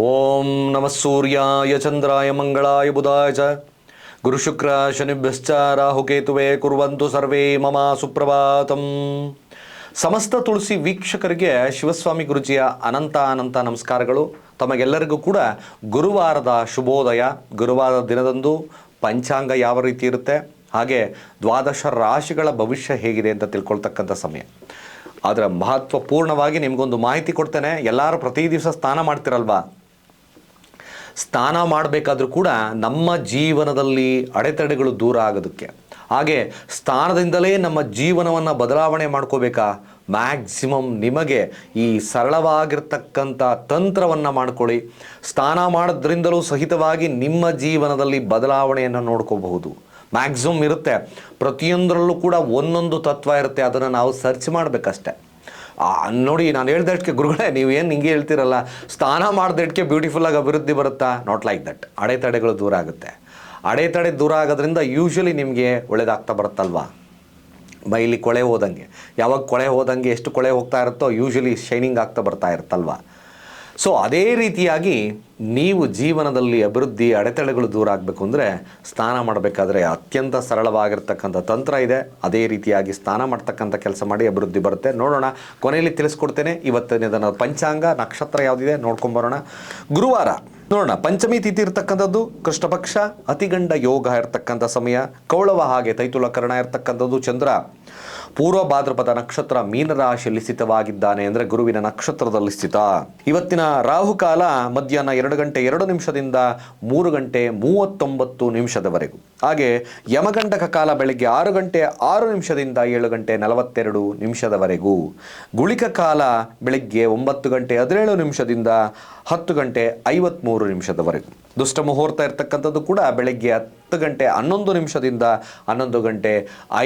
ಓಂ ನಮಃ ಸೂರ್ಯಾಯ ಚಂದ್ರಾಯ ಮಂಗಳಾಯ ಬುಧಾಯ ಚ ಗುರುಶುಕ್ರ ಶನಿಭ್ಯಶ್ಚ ರಾಹುಕೇತುವೆ ಕುರುವಂತು ಸರ್ವೇ ಮಮ ಸುಪ್ರಭಾತಂ ಸಮಸ್ತ ತುಳಸಿ ವೀಕ್ಷಕರಿಗೆ ಶಿವಸ್ವಾಮಿ ಗುರುಜಿಯ ಅನಂತ ಅನಂತ ನಮಸ್ಕಾರಗಳು. ತಮಗೆಲ್ಲರಿಗೂ ಕೂಡ ಗುರುವಾರದ ಶುಭೋದಯ. ಗುರುವಾರದ ದಿನದಂದು ಪಂಚಾಂಗ ಯಾವ ರೀತಿ ಇರುತ್ತೆ? ಹಾಗೆ ದ್ವಾದಶ ರಾಶಿಗಳ ಭವಿಷ್ಯ ಹೇಗಿದೆ ಅಂತ ತಿಳ್ಕೊಳ್ತಕ್ಕಂಥ ಸಮಯ. ಅದರ ಮಹತ್ವಪೂರ್ಣವಾಗಿ ನಿಮಗೊಂದು ಮಾಹಿತಿ ಕೊಡ್ತೇನೆ. ಎಲ್ಲರೂ ಪ್ರತಿ ದಿವಸ ಸ್ನಾನ ಮಾಡ್ತಿರಲ್ವಾ? ಸ್ನಾನ ಮಾಡಬೇಕಾದ್ರೂ ಕೂಡ ನಮ್ಮ ಜೀವನದಲ್ಲಿ ಅಡೆತಡೆಗಳು ದೂರ ಆಗೋದಕ್ಕೆ. ಹಾಗೆ ಸ್ಥಾನದಿಂದಲೇ ನಮ್ಮ ಜೀವನವನ್ನು ಬದಲಾವಣೆ ಮಾಡ್ಕೋಬೇಕಾ? ಮ್ಯಾಕ್ಸಿಮಮ್ ನಿಮಗೆ ಈ ಸರಳವಾಗಿರ್ತಕ್ಕಂಥ ತಂತ್ರವನ್ನು ಮಾಡ್ಕೊಳ್ಳಿ. ಸ್ನಾನ ಮಾಡೋದ್ರಿಂದಲೂ ಸಹಿತವಾಗಿ ನಿಮ್ಮ ಜೀವನದಲ್ಲಿ ಬದಲಾವಣೆಯನ್ನು ನೋಡ್ಕೋಬಹುದು. ಮ್ಯಾಕ್ಸಿಮಮ್ ಇರುತ್ತೆ. ಪ್ರತಿಯೊಂದರಲ್ಲೂ ಕೂಡ ಒಂದೊಂದು ತತ್ವ ಇರುತ್ತೆ. ಅದನ್ನು ನಾವು ಸರ್ಚ್ ಮಾಡಬೇಕಷ್ಟೆ. ನೋಡಿ, ನಾನು ಹೇಳ್ದಷ್ಟಕ್ಕೆ ಗುರುಗಳೇ, ನೀವು ಏನು ಹಿಂಗೆ ಹೇಳ್ತಿರಲ್ಲ? ಸ್ನಾನ ಬ್ಯೂಟಿಫುಲ್ ಬ್ಯೂಟಿಫುಲ್ಲಾಗಿ ಅಭಿವೃದ್ಧಿ ಬರುತ್ತಾ? ನಾಟ್ ಲೈಕ್ ದಟ್ ಅಡೆತಡೆಗಳು ದೂರ ಆಗುತ್ತೆ. ಅಡೆತಡೆ ದೂರ ಆಗೋದ್ರಿಂದ ಯೂಶ್ವಲಿ ನಿಮಗೆ ಒಳ್ಳೇದಾಗ್ತಾ ಬರುತ್ತಲ್ವಾ? ಬೈಲಿ ಕೊಳೆ ಹೋದಂಗೆ. ಯಾವಾಗ ಕೊಳೆ ಹೋದಂಗೆ ಎಷ್ಟು ಕೊಳೆ ಹೋಗ್ತಾ ಇರುತ್ತೋ ಯೂಶ್ವಲಿ ಶೈನಿಂಗ್ ಆಗ್ತಾ ಬರ್ತಾ ಇರುತ್ತಲ್ವಾ? ಸೊ ಅದೇ ರೀತಿಯಾಗಿ ನೀವು ಜೀವನದಲ್ಲಿ ಅಭಿವೃದ್ಧಿ, ಅಡೆತಡೆಗಳು ದೂರ ಆಗಬೇಕು ಅಂದರೆ ಸ್ನಾನ ಮಾಡಬೇಕಾದ್ರೆ ಅತ್ಯಂತ ಸರಳವಾಗಿರ್ತಕ್ಕಂಥ ತಂತ್ರ ಇದೆ. ಅದೇ ರೀತಿಯಾಗಿ ಸ್ನಾನ ಮಾಡ್ತಕ್ಕಂಥ ಕೆಲಸ ಮಾಡಿ ಅಭಿವೃದ್ಧಿ ಬರುತ್ತೆ. ನೋಡೋಣ, ಕೊನೆಯಲ್ಲಿ ತಿಳಿಸ್ಕೊಡ್ತೇನೆ. ಇವತ್ತಿನ ಪಂಚಾಂಗ, ನಕ್ಷತ್ರ ಯಾವುದಿದೆ ನೋಡ್ಕೊಂಬರೋಣ ಗುರುವಾರ, ನೋಡೋಣ, ಪಂಚಮಿ ತಿಥಿ ಇರ್ತಕ್ಕಂಥದ್ದು, ಕೃಷ್ಣಪಕ್ಷ, ಅತಿಗಂಡ ಯೋಗ ಇರತಕ್ಕಂಥ ಸಮಯ, ಕೌಳವ ಹಾಗೆ ತೈತುಲಕರಣ ಇರ್ತಕ್ಕಂಥದ್ದು ಚಂದ್ರ. ಪೂರ್ವ ಭಾದ್ರಪದ ನಕ್ಷತ್ರ ಮೀನರಾಶಿಯಲ್ಲಿ ಸ್ಥಿತವಾಗಿದ್ದಾನೆ ಅಂದರೆ ಗುರುವಿನ ನಕ್ಷತ್ರದಲ್ಲಿ ಸ್ಥಿತ. ಇವತ್ತಿನ ರಾಹುಕಾಲ ಮಧ್ಯಾಹ್ನ ಎರಡು ಗಂಟೆ ಎರಡು ನಿಮಿಷದಿಂದ ಮೂರು ಗಂಟೆ ಮೂವತ್ತೊಂಬತ್ತು ನಿಮಿಷದವರೆಗೂ. ಹಾಗೆ ಯಮಗಂಡಕ ಕಾಲ ಬೆಳಗ್ಗೆ ಆರು ಗಂಟೆ ಆರು ನಿಮಿಷದಿಂದ ಏಳು ಗಂಟೆ ನಲವತ್ತೆರಡು ನಿಮಿಷದವರೆಗೂ. ಗುಳಿಕ ಕಾಲ ಬೆಳಗ್ಗೆ ಒಂಬತ್ತು ಗಂಟೆ ಹದಿನೇಳು ನಿಮಿಷದಿಂದ ಹತ್ತು ಗಂಟೆ ಐವತ್ತ್ಮೂರು ನಿಮಿಷದವರೆಗೂ. ದುಷ್ಟ ಮುಹೂರ್ತ ಇರ್ತಕ್ಕಂಥದ್ದು ಕೂಡ ಬೆಳಗ್ಗೆ ಹತ್ತು ಗಂಟೆ ಹನ್ನೊಂದು ನಿಮಿಷದಿಂದ ಹನ್ನೊಂದು ಗಂಟೆ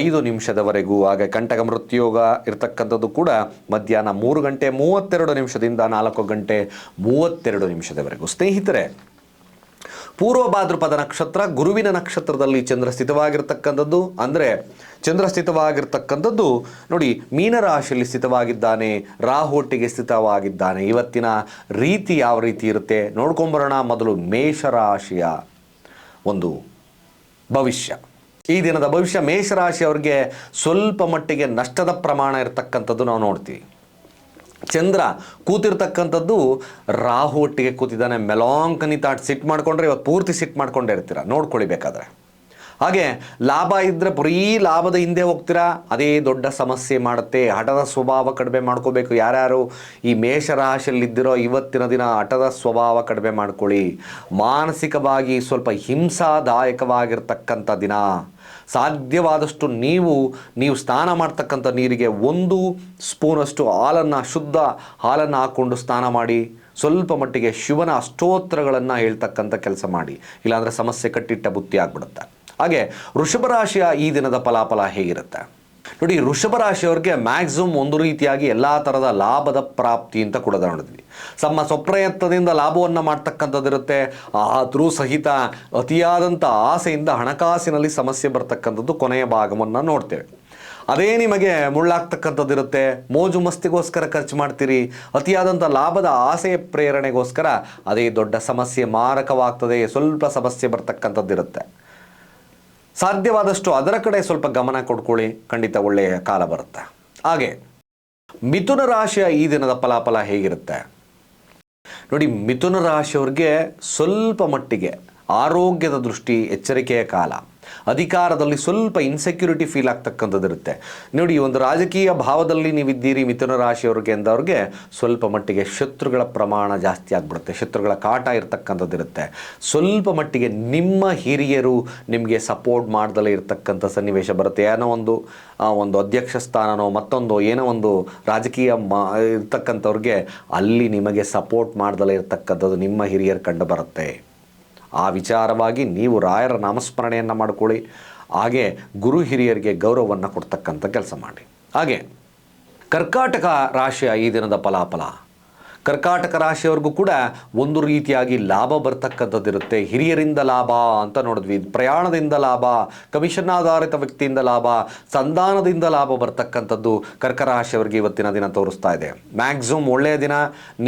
ಐದು ನಿಮಿಷದವರೆಗೂ. ಹಾಗೆ ಕಂಟಕ ಮೃತ್ಯೋಗ ಇರತಕ್ಕಂಥದ್ದು ಕೂಡ ಮಧ್ಯಾಹ್ನ ಮೂರು ಗಂಟೆ ಮೂವತ್ತೆರಡು ನಿಮಿಷದಿಂದ ನಾಲ್ಕು ಗಂಟೆ ಮೂವತ್ತೆರಡು ನಿಮಿಷದವರೆಗೂ. ಸ್ನೇಹಿತರೆ ಪೂರ್ವ ಭಾದ್ರಪದ ನಕ್ಷತ್ರ ಗುರುವಿನ ನಕ್ಷತ್ರದಲ್ಲಿ ಚಂದ್ರ ಸ್ಥಿತವಾಗಿರ್ತಕ್ಕಂಥದ್ದು ಅಂದರೆ ಚಂದ್ರ ಸ್ಥಿತವಾಗಿರ್ತಕ್ಕಂಥದ್ದು ನೋಡಿ, ಮೀನರಾಶಿಯಲ್ಲಿ ಸ್ಥಿತವಾಗಿದ್ದಾನೆ ರಾಹುಟ್ಟಿಗೆ ಸ್ಥಿತವಾಗಿದ್ದಾನೆ. ಇವತ್ತಿನ ರೀತಿ ಯಾವ ರೀತಿ ಇರುತ್ತೆ? ನೋಡ್ಕೊಂಬರೋಣ ಮೊದಲು ಮೇಷರಾಶಿಯ ಒಂದು ಭವಿಷ್ಯ. ಈ ದಿನದ ಭವಿಷ್ಯ ಮೇಷರಾಶಿಯವರಿಗೆ ಸ್ವಲ್ಪ ಮಟ್ಟಿಗೆ ನಷ್ಟದ ಪ್ರಮಾಣ ಇರತಕ್ಕಂಥದ್ದು ನಾವು ನೋಡ್ತೀವಿ. ಚಂದ್ರ ಕೂತಿರ್ತಕ್ಕಂಥದ್ದು ರಾಹು ಒಟ್ಟಿಗೆ ಕೂತಿದ್ದಾನೆ. ಮೆಲಾಂಕನಿ ತಾಟ್ ಸಿಟ್ ಮಾಡಿಕೊಂಡ್ರೆ ಇವತ್ತು ಪೂರ್ತಿ ಸಿಟ್ ಮಾಡ್ಕೊಂಡೇ ಇರ್ತೀರ? ನೋಡ್ಕೊಳ್ಳಿ ಬೇಕಾದ್ರೆ. ಹಾಗೆ ಲಾಭ ಇದ್ದರೆ ಬರೀ ಲಾಭದ ಹಿಂದೆ ಹೋಗ್ತೀರಾ? ಅದೇ ದೊಡ್ಡ ಸಮಸ್ಯೆ ಮಾಡುತ್ತೆ. ಹಠದ ಸ್ವಭಾವ ಕಡಿಮೆ ಮಾಡ್ಕೋಬೇಕು. ಯಾರ್ಯಾರು ಈ ಮೇಷರಾಶಿಯಲ್ಲಿದ್ದಿರೋ ಇವತ್ತಿನ ದಿನ ಹಠದ ಸ್ವಭಾವ ಕಡಿಮೆ ಮಾಡ್ಕೊಳ್ಳಿ. ಮಾನಸಿಕವಾಗಿ ಸ್ವಲ್ಪ ಹಿಂಸಾದಾಯಕವಾಗಿರ್ತಕ್ಕಂಥ ದಿನ. ಸಾಧ್ಯವಾದಷ್ಟು ನೀವು ನೀವು ಸ್ನಾನ ಮಾಡ್ತಕ್ಕಂಥ ನೀರಿಗೆ ಒಂದು ಸ್ಪೂನಷ್ಟು ಹಾಲನ್ನು, ಶುದ್ಧ ಹಾಲನ್ನು ಹಾಕ್ಕೊಂಡು ಸ್ನಾನ ಮಾಡಿ, ಸ್ವಲ್ಪ ಮಟ್ಟಿಗೆ ಶಿವನ ಅಷ್ಟೋತ್ತರಗಳನ್ನು ಹೇಳ್ತಕ್ಕಂಥ ಕೆಲಸ ಮಾಡಿ. ಇಲ್ಲಾಂದರೆ ಸಮಸ್ಯೆ ಕಟ್ಟಿಟ್ಟ ಬುತ್ತಿ ಆಗ್ಬಿಡುತ್ತೆ. ಹಾಗೆ ವೃಷಭ ರಾಶಿಯ ಈ ದಿನದ ಫಲಾಫಲ ಹೇಗಿರುತ್ತೆ? ನೋಡಿ, ವೃಷಭ ರಾಶಿಯವ್ರಿಗೆ ಮ್ಯಾಕ್ಸಿಮಮ್ ಒಂದು ರೀತಿಯಾಗಿ ಎಲ್ಲ ಥರದ ಲಾಭದ ಪ್ರಾಪ್ತಿ ಅಂತ ಕೂಡ ನೋಡಿದ್ವಿ. ತಮ್ಮ ಸ್ವಪ್ರಯತ್ನದಿಂದ ಲಾಭವನ್ನು ಮಾಡ್ತಕ್ಕಂಥದ್ದಿರುತ್ತೆ. ಆದರೂ ಸಹಿತ ಅತಿಯಾದಂಥ ಆಸೆಯಿಂದ ಹಣಕಾಸಿನಲ್ಲಿ ಸಮಸ್ಯೆ ಬರ್ತಕ್ಕಂಥದ್ದು ಕೊನೆಯ ಭಾಗವನ್ನು ನೋಡ್ತೇವೆ. ಅದೇ ನಿಮಗೆ ಮುಳ್ಳಾಗ್ತಕ್ಕಂಥದ್ದಿರುತ್ತೆ. ಮೋಜು ಮಸ್ತಿಗೋಸ್ಕರ ಖರ್ಚು ಮಾಡ್ತೀರಿ. ಅತಿಯಾದಂಥ ಲಾಭದ ಆಸೆಯ ಪ್ರೇರಣೆಗೋಸ್ಕರ ಅದೇ ದೊಡ್ಡ ಸಮಸ್ಯೆ ಮಾರಕವಾಗ್ತದೆ. ಸ್ವಲ್ಪ ಸಮಸ್ಯೆ ಬರ್ತಕ್ಕಂಥದ್ದಿರುತ್ತೆ. ಸಾಧ್ಯವಾದಷ್ಟು ಅದರ ಕಡೆ ಸ್ವಲ್ಪ ಗಮನ ಕೊಡ್ಕೊಳ್ಳಿ. ಖಂಡಿತ ಒಳ್ಳೆಯ ಕಾಲ ಬರುತ್ತೆ. ಹಾಗೆ, ಮಿಥುನ ರಾಶಿಯ ಈ ದಿನದ ಫಲಾಫಲ ಹೇಗಿರುತ್ತೆ? ನೋಡಿ, ಮಿಥುನ ರಾಶಿಯವ್ರಿಗೆ ಸ್ವಲ್ಪ ಮಟ್ಟಿಗೆ ಆರೋಗ್ಯದ ದೃಷ್ಟಿ, ಎಚ್ಚರಿಕೆಯ ಕಾಲ. ಅಧಿಕಾರದಲ್ಲಿ ಸ್ವಲ್ಪ ಇನ್ಸೆಕ್ಯೂರಿಟಿ ಫೀಲ್ ಆಗ್ತಕ್ಕಂಥದ್ದು ಇರುತ್ತೆ. ನೋಡಿ ಒಂದು ರಾಜಕೀಯ ಭಾವದಲ್ಲಿ ನೀವಿದ್ದೀರಿ, ಮಿಥುನ ರಾಶಿಯವ್ರಿಗೆ ಅಂದವ್ರಿಗೆ ಸ್ವಲ್ಪ ಮಟ್ಟಿಗೆ ಶತ್ರುಗಳ ಪ್ರಮಾಣ ಜಾಸ್ತಿ ಆಗ್ಬಿಡುತ್ತೆ. ಶತ್ರುಗಳ ಕಾಟ ಇರ್ತಕ್ಕಂಥದ್ದು ಇರುತ್ತೆ. ಸ್ವಲ್ಪ ಮಟ್ಟಿಗೆ ನಿಮ್ಮ ಹಿರಿಯರು ನಿಮಗೆ ಸಪೋರ್ಟ್ ಮಾಡ್ದಲೇ ಇರತಕ್ಕಂಥ ಸನ್ನಿವೇಶ ಬರುತ್ತೆ. ಏನೋ ಒಂದು ಒಂದು ಅಧ್ಯಕ್ಷ ಸ್ಥಾನನೋ ಮತ್ತೊಂದು ಏನೋ ಒಂದು ರಾಜಕೀಯ ಮಾ, ಇರ್ತಕ್ಕಂಥವ್ರಿಗೆ ಅಲ್ಲಿ ನಿಮಗೆ ಸಪೋರ್ಟ್ ಮಾಡ್ದಲೇ ಇರತಕ್ಕಂಥದ್ದು ನಿಮ್ಮ ಹಿರಿಯರು ಕಂಡು ಬರುತ್ತೆ ಆ ವಿಚಾರವಾಗಿ ನೀವು ರಾಯರ ನಾಮಸ್ಮರಣೆಯನ್ನು ಮಾಡಿಕೊಳ್ಳಿ. ಹಾಗೆ ಗುರು ಹಿರಿಯರಿಗೆ ಗೌರವವನ್ನು ಕೊಡ್ತಕ್ಕಂಥ ಕೆಲಸ ಮಾಡಿ. ಹಾಗೆ ಕರ್ಕಾಟಕ ರಾಶಿಯ ಈ ದಿನದ ಫಲಾಫಲ. ಕರ್ಕಾಟಕ ರಾಶಿಯವ್ರಿಗೂ ಕೂಡ ಒಂದು ರೀತಿಯಾಗಿ ಲಾಭ ಬರ್ತಕ್ಕಂಥದ್ದಿರುತ್ತೆ. ಹಿರಿಯರಿಂದ ಲಾಭ ಅಂತ ನೋಡಿದ್ವಿ. ಪ್ರಯಾಣದಿಂದ ಲಾಭ, ಕಮಿಷನ್ ಆಧಾರಿತ ವ್ಯಕ್ತಿಯಿಂದ ಲಾಭ, ಸಂಧಾನದಿಂದ ಲಾಭ ಬರ್ತಕ್ಕಂಥದ್ದು ಕರ್ಕ ರಾಶಿಯವ್ರಿಗೆ ಇವತ್ತಿನ ದಿನ ತೋರಿಸ್ತಾ ಇದೆ. ಮ್ಯಾಕ್ಸಿಮಮ್ ಒಳ್ಳೆಯ ದಿನ.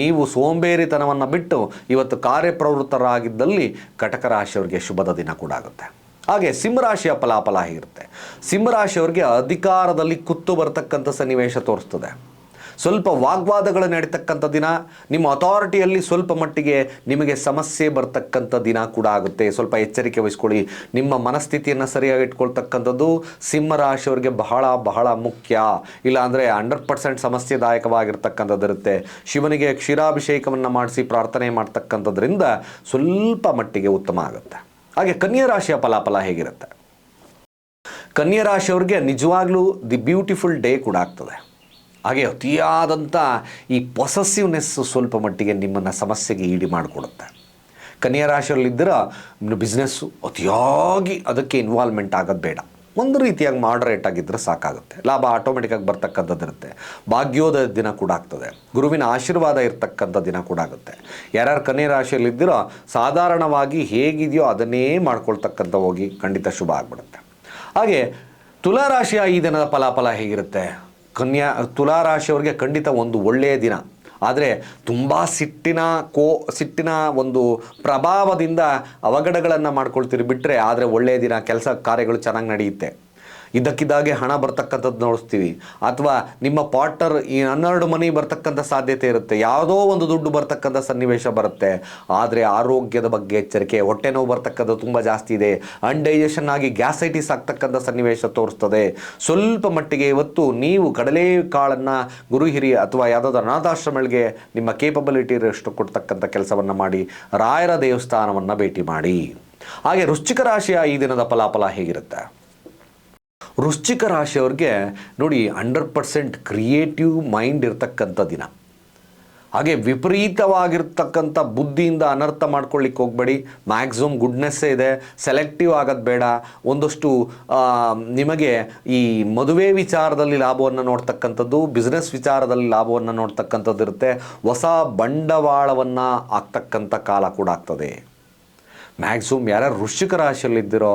ನೀವು ಸೋಂಬೇರಿತನವನ್ನು ಬಿಟ್ಟು ಇವತ್ತು ಕಾರ್ಯಪ್ರವೃತ್ತರಾಗಿದ್ದಲ್ಲಿ ಕಟಕ ರಾಶಿಯವರಿಗೆ ಶುಭದ ದಿನ ಕೂಡ ಆಗುತ್ತೆ. ಹಾಗೆ ಸಿಂಹರಾಶಿಯ ಫಲಾಫಲ ಹೇಗಿರುತ್ತೆ. ಸಿಂಹರಾಶಿಯವ್ರಿಗೆ ಅಧಿಕಾರದಲ್ಲಿ ಕುತ್ತು ಬರ್ತಕ್ಕಂಥ ಸನ್ನಿವೇಶ ತೋರಿಸ್ತದೆ. ಸ್ವಲ್ಪ ವಾಗ್ವಾದಗಳು ನಡೀತಕ್ಕಂಥ ದಿನ, ನಿಮ್ಮ ಅಥಾರಿಟಿಯಲ್ಲಿ ಸ್ವಲ್ಪ ಮಟ್ಟಿಗೆ ನಿಮಗೆ ಸಮಸ್ಯೆ ಬರ್ತಕ್ಕಂಥ ದಿನ ಕೂಡ ಆಗುತ್ತೆ. ಸ್ವಲ್ಪ ಎಚ್ಚರಿಕೆ ವಹಿಸ್ಕೊಳ್ಳಿ. ನಿಮ್ಮ ಮನಸ್ಥಿತಿಯನ್ನು ಸರಿಯಾಗಿ ಇಟ್ಕೊಳ್ತಕ್ಕಂಥದ್ದು ಸಿಂಹರಾಶಿಯವರಿಗೆ ಬಹಳ ಬಹಳ ಮುಖ್ಯ. ಇಲ್ಲಾಂದರೆ ಹಂಡ್ರೆಡ್ ಪರ್ಸೆಂಟ್ ಸಮಸ್ಯೆದಾಯಕವಾಗಿರ್ತಕ್ಕಂಥದ್ದಿರುತ್ತೆ ಶಿವನಿಗೆ ಕ್ಷೀರಾಭಿಷೇಕವನ್ನು ಮಾಡಿಸಿ ಪ್ರಾರ್ಥನೆ ಮಾಡ್ತಕ್ಕಂಥದ್ರಿಂದ ಸ್ವಲ್ಪ ಮಟ್ಟಿಗೆ ಉತ್ತಮ ಆಗುತ್ತೆ. ಹಾಗೆ ಕನ್ಯಾ ರಾಶಿಯ ಫಲಾಫಲ ಹೇಗಿರುತ್ತೆ? ಕನ್ಯಾ ರಾಶಿಯವ್ರಿಗೆ ನಿಜವಾಗ್ಲೂ ದಿ ಬ್ಯೂಟಿಫುಲ್ ಡೇ ಕೂಡ ಆಗ್ತದೆ. ಹಾಗೆ ಅತಿಯಾದಂಥ ಈ ಪೊಸೆಸಿವ್ನೆಸ್ ಸ್ವಲ್ಪ ಮಟ್ಟಿಗೆ ನಿಮ್ಮನ್ನು ಸಮಸ್ಯೆಗೆ ಈಡಿ ಮಾಡಿಕೊಡುತ್ತೆ. ಕನ್ಯಾ ರಾಶಿಯಲ್ಲಿದ್ದರೆ ಬಿಸ್ನೆಸ್ಸು ಅತಿಯಾಗಿ ಅದಕ್ಕೆ ಇನ್ವಾಲ್ವ್ಮೆಂಟ್ ಆಗೋದು ಬೇಡ. ಒಂದು ರೀತಿಯಾಗಿ ಮಾಡ್ರೇಟ್ ಆಗಿದ್ದರೆ ಸಾಕಾಗುತ್ತೆ. ಲಾಭ ಆಟೋಮೆಟಿಕ್ಕಾಗಿ ಬರ್ತಕ್ಕಂಥದ್ದಿರುತ್ತೆ ಭಾಗ್ಯೋದಯ ದಿನ ಕೂಡ ಆಗ್ತದೆ. ಗುರುವಿನ ಆಶೀರ್ವಾದ ಇರ್ತಕ್ಕಂಥ ದಿನ ಕೂಡ ಆಗುತ್ತೆ. ಯಾರ್ಯಾರು ಕನ್ಯಾ ರಾಶಿಯಲ್ಲಿದ್ದೀರೋ ಸಾಧಾರಣವಾಗಿ ಹೇಗಿದೆಯೋ ಅದನ್ನೇ ಮಾಡ್ಕೊಳ್ತಕ್ಕಂಥ ಹೋಗಿ ಖಂಡಿತ ಶುಭ ಆಗ್ಬಿಡುತ್ತೆ. ಹಾಗೆ ತುಲಾರಾಶಿಯ ಈ ದಿನದ ಫಲಾಫಲ ಹೇಗಿರುತ್ತೆ? ಕನ್ಯಾ ತುಲಾರಾಶಿಯವರಿಗೆ ಖಂಡಿತ ಒಂದು ಒಳ್ಳೆಯ ದಿನ. ಆದರೆ ತುಂಬ ಸಿಟ್ಟಿನ ಕೋ, ಸಿಟ್ಟಿನ ಒಂದು ಪ್ರಭಾವದಿಂದ ಅವಘಡಗಳನ್ನು ಮಾಡ್ಕೊಳ್ತೀರಿ ಬಿಟ್ಟರೆ ಆದರೆ ಒಳ್ಳೆಯ ದಿನ, ಕೆಲಸ ಕಾರ್ಯಗಳು ಚೆನ್ನಾಗಿ ನಡೆಯುತ್ತೆ. ಇದ್ದಕ್ಕಿದ್ದಾಗೆ ಹಣ ಬರ್ತಕ್ಕಂಥದ್ದು ನೋಡಿಸ್ತೀವಿ. ಅಥವಾ ನಿಮ್ಮ ಪಾರ್ಟ್ನರ್ ಈ ಹನ್ನೆರಡು ಮನಿ ಬರ್ತಕ್ಕಂಥ ಸಾಧ್ಯತೆ ಇರುತ್ತೆ. ಯಾವುದೋ ಒಂದು ದುಡ್ಡು ಬರ್ತಕ್ಕಂಥ ಸನ್ನಿವೇಶ ಬರುತ್ತೆ. ಆದರೆ ಆರೋಗ್ಯದ ಬಗ್ಗೆ ಎಚ್ಚರಿಕೆ, ಹೊಟ್ಟೆ ನೋವು ಬರ್ತಕ್ಕಂಥ ತುಂಬ ಜಾಸ್ತಿ ಇದೆ. ಅನ್ಡೈಜೆಷನ್ ಆಗಿ ಗ್ಯಾಸೈಟಿಸ್ ಆಗ್ತಕ್ಕಂಥ ಸನ್ನಿವೇಶ ತೋರಿಸ್ತದೆ. ಸ್ವಲ್ಪ ಮಟ್ಟಿಗೆ ಇವತ್ತು ನೀವು ಕಡಲೆ ಕಾಳನ್ನು ಗುರು ಹಿರಿಯ ಅಥವಾ ಯಾವುದಾದ್ರು ಅನಾಥಾಶ್ರಮಗಳಿಗೆ ನಿಮ್ಮ ಕೇಪಬಿಲಿಟಿ ಇರೋಷ್ಟು ಕೊಡ್ತಕ್ಕಂಥ ಕೆಲಸವನ್ನು ಮಾಡಿ, ರಾಯರ ದೇವಸ್ಥಾನವನ್ನು ಭೇಟಿ ಮಾಡಿ. ಹಾಗೆ ರುಚಿಕ ರಾಶಿಯ ಈ ದಿನದ ಫಲಾಫಲ ಹೇಗಿರುತ್ತೆ? ವೃಶ್ಚಿಕ ರಾಶಿಯವ್ರಿಗೆ ನೋಡಿ ಹಂಡ್ರೆಡ್ ಪರ್ಸೆಂಟ್ ಕ್ರಿಯೇಟಿವ್ ಮೈಂಡ್ ಇರ್ತಕ್ಕಂಥ ದಿನ. ಹಾಗೆ ವಿಪರೀತವಾಗಿರ್ತಕ್ಕಂಥ ಬುದ್ಧಿಯಿಂದ ಅನರ್ಥ ಮಾಡ್ಕೊಳ್ಳಿಕ್ಕೆ ಹೋಗಬೇಡಿ. ಮ್ಯಾಕ್ಸಿಮಮ್ ಗುಡ್ನೆಸ್ಸೇ ಇದೆ. ಸೆಲೆಕ್ಟಿವ್ ಆಗೋದು ಬೇಡ. ಒಂದಷ್ಟು ನಿಮಗೆ ಈ ಮದುವೆ ವಿಚಾರದಲ್ಲಿ ಲಾಭವನ್ನು ನೋಡ್ತಕ್ಕಂಥದ್ದು, ಬಿಸ್ನೆಸ್ ವಿಚಾರದಲ್ಲಿ ಲಾಭವನ್ನು ನೋಡ್ತಕ್ಕಂಥದ್ದು ಇರುತ್ತೆ. ಹೊಸ ಬಂಡವಾಳವನ್ನು ಆಗ್ತಕ್ಕಂಥ ಕಾಲ ಕೂಡ ಆಗ್ತದೆ. ಮ್ಯಾಕ್ಸಿಮಮ್ ಯಾರ್ಯಾರು ವೃಶ್ಚಿಕ ರಾಶಿಯಲ್ಲಿದ್ದಿರೋ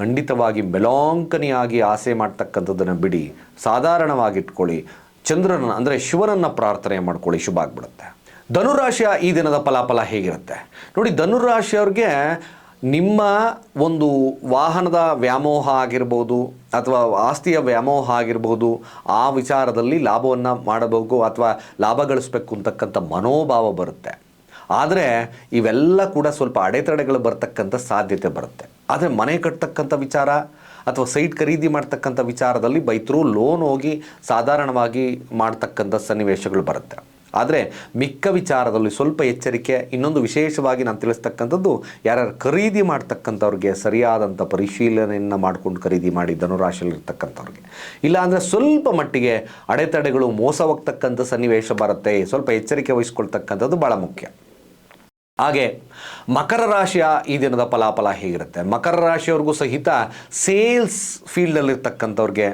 ಖಂಡಿತವಾಗಿ ಮೆಲಾಂಕನಿಯಾಗಿ ಆಸೆ ಮಾಡ್ತಕ್ಕಂಥದ್ದನ್ನು ಬಿಡಿ, ಸಾಧಾರಣವಾಗಿಟ್ಕೊಳ್ಳಿ ಚಂದ್ರನ ಅಂದರೆ ಶಿವನನ್ನು ಪ್ರಾರ್ಥನೆ ಮಾಡ್ಕೊಳ್ಳಿ, ಶುಭ ಆಗ್ಬಿಡುತ್ತೆ. ಧನುರಾಶಿಯ ಈ ದಿನದ ಫಲಾಫಲ ಹೇಗಿರುತ್ತೆ? ನೋಡಿ, ಧನುರಾಶಿಯವ್ರಿಗೆ ನಿಮ್ಮ ಒಂದು ವಾಹನದ ವ್ಯಾಮೋಹ ಆಗಿರ್ಬೋದು, ಅಥವಾ ಆಸ್ತಿಯ ವ್ಯಾಮೋಹ ಆಗಿರ್ಬೋದು, ಆ ವಿಚಾರದಲ್ಲಿ ಲಾಭವನ್ನು ಮಾಡಬೇಕು ಅಥವಾ ಲಾಭ ಗಳಿಸ್ಬೇಕು ಅಂತಕ್ಕಂಥ ಮನೋಭಾವ ಬರುತ್ತೆ. ಆದರೆ ಇವೆಲ್ಲ ಕೂಡ ಸ್ವಲ್ಪ ಅಡೆತಡೆಗಳು ಬರ್ತಕ್ಕಂಥ ಸಾಧ್ಯತೆ ಬರುತ್ತೆ. ಆದರೆ ಮನೆ ಕಟ್ತಕ್ಕಂಥ ವಿಚಾರ ಅಥವಾ ಸೈಟ್ ಖರೀದಿ ಮಾಡ್ತಕ್ಕಂಥ ವಿಚಾರದಲ್ಲಿ ಬೈತರು ಲೋನ್ ಹೋಗಿ ಸಾಧಾರಣವಾಗಿ ಮಾಡ್ತಕ್ಕಂಥ ಸನ್ನಿವೇಶಗಳು ಬರುತ್ತೆ. ಆದರೆ ಮಿಕ್ಕ ವಿಚಾರದಲ್ಲಿ ಸ್ವಲ್ಪ ಎಚ್ಚರಿಕೆ, ಇನ್ನೊಂದು ವಿಶೇಷವಾಗಿ ನಾನು ತಿಳಿಸ್ತಕ್ಕಂಥದ್ದು ಯಾರ್ಯಾರು ಖರೀದಿ ಮಾಡ್ತಕ್ಕಂಥವ್ರಿಗೆ ಸರಿಯಾದಂಥ ಪರಿಶೀಲನೆಯನ್ನು ಮಾಡ್ಕೊಂಡು ಖರೀದಿ ಮಾಡಿ ಧನುರಾಶಿಯಲ್ಲಿರ್ತಕ್ಕಂಥವ್ರಿಗೆ. ಇಲ್ಲಾಂದರೆ ಸ್ವಲ್ಪ ಮಟ್ಟಿಗೆ ಅಡೆತಡೆಗಳು ಮೋಸವಾಗ್ತಕ್ಕಂಥ ಸನ್ನಿವೇಶ ಬರುತ್ತೆ, ಸ್ವಲ್ಪ ಎಚ್ಚರಿಕೆ ವಹಿಸ್ಕೊಳ್ತಕ್ಕಂಥದ್ದು ಭಾಳ ಮುಖ್ಯ. ಹಾಗೆ ಮಕರ ರಾಶಿಯ ಈ ದಿನದ ಫಲಾಫಲ ಹೇಗಿರುತ್ತೆ? ಮಕರ ರಾಶಿಯವ್ರಿಗೂ ಸಹಿತ ಸೇಲ್ಸ್ ಫೀಲ್ಡಲ್ಲಿರ್ತಕ್ಕಂಥವ್ರಿಗೆ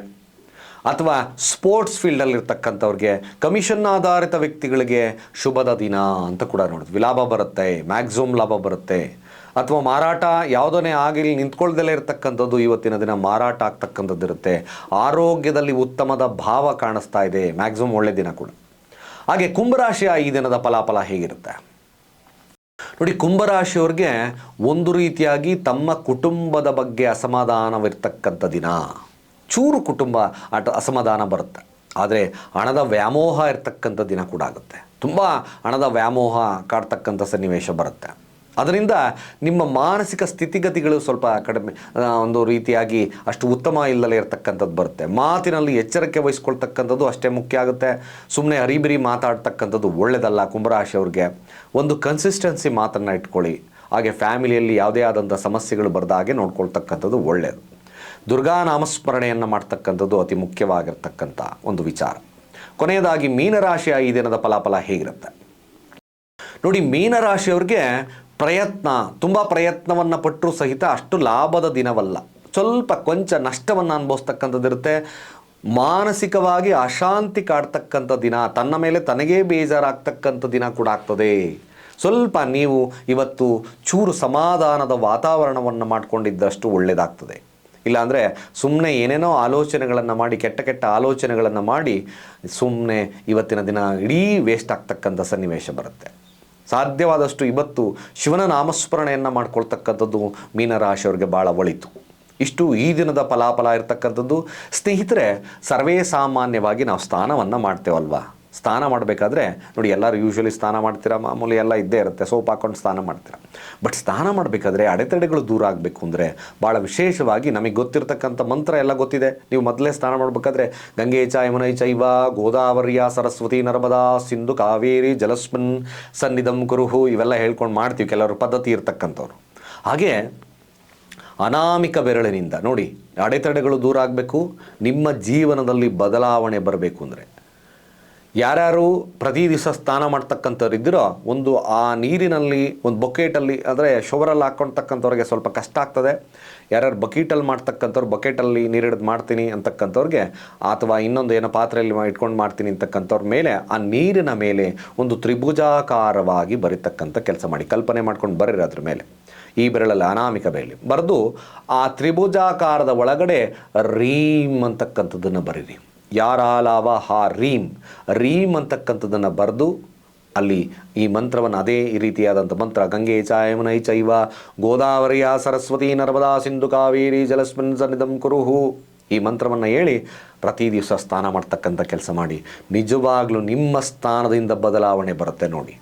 ಅಥವಾ ಸ್ಪೋರ್ಟ್ಸ್ ಫೀಲ್ಡಲ್ಲಿರ್ತಕ್ಕಂಥವ್ರಿಗೆ ಕಮಿಷನ್ ಆಧಾರಿತ ವ್ಯಕ್ತಿಗಳಿಗೆ ಶುಭದ ದಿನ ಅಂತ ಕೂಡ ನೋಡಿದ್ವಿ. ಲಾಭ ಬರುತ್ತೆ ಮ್ಯಾಕ್ಸಿಮಮ್ ಲಾಭ ಬರುತ್ತೆ. ಅಥವಾ ಮಾರಾಟ ಯಾವುದನ್ನೇ ಆಗಿರಲಿ ನಿಂತ್ಕೊಳ್ದಲ್ಲೇ ಇರತಕ್ಕಂಥದ್ದು ಇವತ್ತಿನ ದಿನ ಮಾರಾಟ ಆಗ್ತಕ್ಕಂಥದ್ದು ಇರುತ್ತೆ. ಆರೋಗ್ಯದಲ್ಲಿ ಉತ್ತಮದ ಭಾವ ಕಾಣಿಸ್ತಾ ಇದೆ ಮ್ಯಾಕ್ಸಿಮಮ್ ಒಳ್ಳೆ ದಿನ ಕೂಡ. ಹಾಗೆ ಕುಂಭರಾಶಿಯ ಈ ದಿನದ ಫಲಾಫಲ ಹೇಗಿರುತ್ತೆ? ನೋಡಿ, ಕುಂಭರಾಶಿಯವ್ರಿಗೆ ಒಂದು ರೀತಿಯಾಗಿ ತಮ್ಮ ಕುಟುಂಬದ ಬಗ್ಗೆ ಅಸಮಾಧಾನವಿರ್ತಕ್ಕಂಥ ದಿನ. ಚೂರು ಕುಟುಂಬ ಅಟ ಅಸಮಾಧಾನ ಬರುತ್ತೆ. ಆದರೆ ಹಣದ ವ್ಯಾಮೋಹ ಇರ್ತಕ್ಕಂಥ ದಿನ ಕೂಡ ಆಗುತ್ತೆ. ತುಂಬ ಹಣದ ವ್ಯಾಮೋಹ ಕಾಡ್ತಕ್ಕಂಥ ಸನ್ನಿವೇಶ ಬರುತ್ತೆ. ಅದರಿಂದ ನಿಮ್ಮ ಮಾನಸಿಕ ಸ್ಥಿತಿಗತಿಗಳು ಸ್ವಲ್ಪ ಕಡಿಮೆ ಒಂದು ರೀತಿಯಾಗಿ ಅಷ್ಟು ಉತ್ತಮ ಇಲ್ಲದೆ ಇರತಕ್ಕಂಥದ್ದು ಬರುತ್ತೆ. ಮಾತಿನಲ್ಲಿ ಎಚ್ಚರಿಕೆ ವಹಿಸ್ಕೊಳ್ತಕ್ಕಂಥದ್ದು ಅಷ್ಟೇ ಮುಖ್ಯ ಆಗುತ್ತೆ. ಸುಮ್ಮನೆ ಹರಿಬಿರಿ ಮಾತಾಡ್ತಕ್ಕಂಥದ್ದು ಒಳ್ಳೆಯದಲ್ಲ ಕುಂಭರಾಶಿಯವ್ರಿಗೆ ಒಂದು ಕನ್ಸಿಸ್ಟೆನ್ಸಿ ಮಾತನ್ನು ಇಟ್ಕೊಳ್ಳಿ. ಹಾಗೆ ಫ್ಯಾಮಿಲಿಯಲ್ಲಿ ಯಾವುದೇ ಆದಂಥ ಸಮಸ್ಯೆಗಳು ಬರದ ಹಾಗೆ ನೋಡ್ಕೊಳ್ತಕ್ಕಂಥದ್ದು ಒಳ್ಳೆಯದು ದುರ್ಗಾ ನಾಮಸ್ಮರಣೆಯನ್ನು ಮಾಡ್ತಕ್ಕಂಥದ್ದು ಅತಿ ಮುಖ್ಯವಾಗಿರ್ತಕ್ಕಂಥ ಒಂದು ವಿಚಾರ. ಕೊನೆಯದಾಗಿ ಮೀನರಾಶಿಯ ಈ ದಿನದ ಫಲಾಫಲ ಹೇಗಿರುತ್ತೆ? ನೋಡಿ, ಮೀನರಾಶಿಯವ್ರಿಗೆ ಪ್ರಯತ್ನ, ತುಂಬ ಪ್ರಯತ್ನವನ್ನು ಪಟ್ಟರೂ ಸಹಿತ ಅಷ್ಟು ಲಾಭದ ದಿನವಲ್ಲ. ಸ್ವಲ್ಪ ಕೊಂಚ ನಷ್ಟವನ್ನು ಅನುಭವಿಸ್ತಕ್ಕಂಥದ್ದಿರುತ್ತೆ ಮಾನಸಿಕವಾಗಿ ಅಶಾಂತಿ ಕಾಡ್ತಕ್ಕಂಥ ದಿನ, ತನ್ನ ಮೇಲೆ ತನಗೇ ಬೇಜಾರಾಗ್ತಕ್ಕಂಥ ದಿನ ಕೂಡ ಆಗ್ತದೆ. ಸ್ವಲ್ಪ ನೀವು ಇವತ್ತು ಚೂರು ಸಮಾಧಾನದ ವಾತಾವರಣವನ್ನು ಮಾಡಿಕೊಂಡಿದ್ದಷ್ಟು ಒಳ್ಳೆಯದಾಗ್ತದೆ ಇಲ್ಲಾಂದರೆ ಸುಮ್ಮನೆ ಏನೇನೋ ಆಲೋಚನೆಗಳನ್ನು ಮಾಡಿ, ಕೆಟ್ಟ ಕೆಟ್ಟ ಆಲೋಚನೆಗಳನ್ನು ಮಾಡಿ ಸುಮ್ಮನೆ ಇವತ್ತಿನ ದಿನ ಇಡೀ ವೇಸ್ಟ್ ಆಗ್ತಕ್ಕಂಥ ಸನ್ನಿವೇಶ ಬರುತ್ತೆ. ಸಾಧ್ಯವಾದಷ್ಟು ಇವತ್ತು ಶಿವನ ನಾಮಸ್ಮರಣೆಯನ್ನು ಮಾಡ್ಕೊಳ್ತಕ್ಕಂಥದ್ದು ಮೀನರಾಶಿಯವರಿಗೆ ಭಾಳ ಒಳಿತು. ಇಷ್ಟು ಈ ದಿನದ ಫಲಾಫಲ ಇರತಕ್ಕಂಥದ್ದು, ಸ್ನೇಹಿತರೆ, ಸರ್ವೇ ಸಾಮಾನ್ಯವಾಗಿ ನಾವು ಸ್ನಾನವನ್ನು ಮಾಡ್ತೇವಲ್ವಾ? ಸ್ನಾನ ಮಾಡಬೇಕಾದ್ರೆ, ನೋಡಿ ಎಲ್ಲರೂ ಯೂಶ್ವಲಿ ಸ್ನಾನ ಮಾಡ್ತೀರಾ? ಮಾಮೂಲಿ ಎಲ್ಲ ಇದ್ದೇ ಇರುತ್ತೆ. ಸೋಪ್ ಹಾಕೊಂಡು ಸ್ನಾನ ಮಾಡ್ತೀರಾ? ಬಟ್ ಸ್ನಾನ ಮಾಡಬೇಕಾದ್ರೆ ಅಡೆತಡೆಗಳು ದೂರ ಆಗಬೇಕು ಅಂದರೆ ಭಾಳ ವಿಶೇಷವಾಗಿ ನಮಗೆ ಗೊತ್ತಿರತಕ್ಕಂಥ ಮಂತ್ರ ಎಲ್ಲ ಗೊತ್ತಿದೆ. ನೀವು ಮೊದಲೇ ಸ್ನಾನ ಮಾಡಬೇಕಾದ್ರೆ, ಗಂಗೆ ಚ ಯಮುನೈ ಚೈವ, ಗೋದಾವರಿಯ, ಸರಸ್ವತಿ, ನರ್ಮದಾ, ಸಿಂಧು, ಕಾವೇರಿ, ಜಲಸ್ಮನ್, ಸನ್ನಿಧಂ, ಕುರುಹು, ಇವೆಲ್ಲ ಹೇಳ್ಕೊಂಡು ಮಾಡ್ತೀವಿ. ಕೆಲವರು ಪದ್ಧತಿ ಇರತಕ್ಕಂಥವ್ರು. ಹಾಗೆ ಅನಾಮಿಕ ಬೆರಳಿನಿಂದ ನೋಡಿ, ಅಡೆತಡೆಗಳು ದೂರ ಆಗಬೇಕು. ನಿಮ್ಮ ಜೀವನದಲ್ಲಿ ಬದಲಾವಣೆ ಬರಬೇಕು ಅಂದರೆ. ಯಾರ್ಯಾರು ಪ್ರತಿ ದಿವಸ ಸ್ನಾನ ಮಾಡ್ತಕ್ಕಂಥವ್ರು ಇದ್ದೀರೋ ಒಂದು ಆ ನೀರಿನಲ್ಲಿ, ಒಂದು ಬೊಕೆಟಲ್ಲಿ ಅಂದರೆ ಶೋವರಲ್ಲಿ ಹಾಕ್ಕೊಳ್ತಕ್ಕಂಥವ್ರಿಗೆ ಸ್ವಲ್ಪ ಕಷ್ಟ ಆಗ್ತದೆ. ಯಾರ್ಯಾರು ಬಕೀಟಲ್ಲಿ ಮಾಡ್ತಕ್ಕಂಥವ್ರು, ಬಕೆಟಲ್ಲಿ ನೀರಿಡಿದು ಮಾಡ್ತೀನಿ ಅಂತಕ್ಕಂಥವ್ರಿಗೆ, ಅಥವಾ ಇನ್ನೊಂದು ಏನೋ ಪಾತ್ರೆಯಲ್ಲಿ ಇಟ್ಕೊಂಡು ಮಾಡ್ತೀನಿ ಅಂತಕ್ಕಂಥವ್ರ ಮೇಲೆ, ಆ ನೀರಿನ ಮೇಲೆ ಒಂದು ತ್ರಿಭುಜಾಕಾರವಾಗಿ ಬರೀತಕ್ಕಂಥ ಕೆಲಸ ಮಾಡಿ, ಕಲ್ಪನೆ ಮಾಡ್ಕೊಂಡು ಬರೀರಿ ಅದ್ರ ಮೇಲೆ. ಈ ಬೆರಳಲ್ಲಿ ಅನಾಮಿಕ ಬೆರಳಿ. ಬರೆದು ಆ ತ್ರಿಭುಜಾಕಾರದ ಒಳಗಡೆ ರೀಮ್ ಅಂತಕ್ಕಂಥದ್ದನ್ನು ಬರೀರಿ. ಯಾರಾಲಾವ ಹಾ ರೀಮ್ ರೀಮ್ ಅಂತಕ್ಕಂಥದ್ದನ್ನು ಬರೆದು ಅಲ್ಲಿ ಈ ಮಂತ್ರವನ್ನು ಅದೇ ಈ ರೀತಿಯಾದಂಥ ಮಂತ್ರ, ಗಂಗೆ ಚಾಯಮನೈ ಯಮುನೈ ಚೈವ, ಗೋದಾವರಿಯ ಸರಸ್ವತಿ ನರ್ಮದಾ ಸಿಂಧು ಕಾವೇರಿ ಜಲಸ್ಮಿನ್ ಸನ್ನಿಧಂ ಕುರುಹು. ಈ ಮಂತ್ರವನ್ನು ಹೇಳಿ ಪ್ರತಿ ದಿವಸ ಸ್ನಾನ ಮಾಡ್ತಕ್ಕಂಥ ಕೆಲಸ ಮಾಡಿ. ನಿಜವಾಗ್ಲೂ ನಿಮ್ಮ ಸ್ಥಾನದಿಂದ ಬದಲಾವಣೆ ಬರುತ್ತೆ ನೋಡಿ.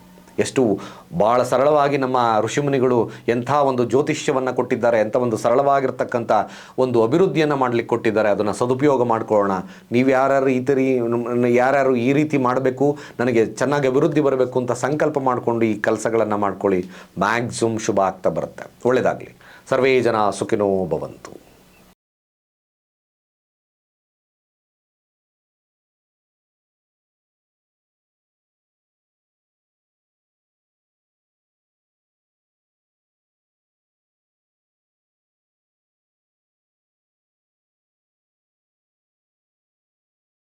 ಎಷ್ಟು ಭಾಳ ಸರಳವಾಗಿ ನಮ್ಮ ಋಷಿಮುನಿಗಳು ಎಂಥ ಒಂದು ಜ್ಯೋತಿಷ್ಯವನ್ನು ಕೊಟ್ಟಿದ್ದಾರೆ, ಎಂಥ ಒಂದು ಸರಳವಾಗಿರ್ತಕ್ಕಂಥ ಒಂದು ಅಭಿವೃದ್ಧಿಯನ್ನು ಮಾಡಲಿಕ್ಕೆ ಕೊಟ್ಟಿದ್ದಾರೆ, ಅದನ್ನು ಸದುಪಯೋಗ ಮಾಡ್ಕೊಳ್ಳೋಣ. ನೀವು ಯಾರ್ಯಾರು ಈ ತರಿ ಯಾರ್ಯಾರು ಈ ರೀತಿ ಮಾಡಬೇಕು, ನನಗೆ ಚೆನ್ನಾಗಿ ಅಭಿವೃದ್ಧಿ ಬರಬೇಕು ಅಂತ ಸಂಕಲ್ಪ ಮಾಡಿಕೊಂಡು ಈ ಕೆಲಸಗಳನ್ನು ಮಾಡ್ಕೊಳ್ಳಿ. ಮ್ಯಾಕ್ಸಿಮಮ್ ಶುಭ ಆಗ್ತಾ ಬರುತ್ತೆ. ಒಳ್ಳೆಯದಾಗಲಿ ಸರ್ವೇ ಜನ ಸುಖಿನೋ ಭವಂತು.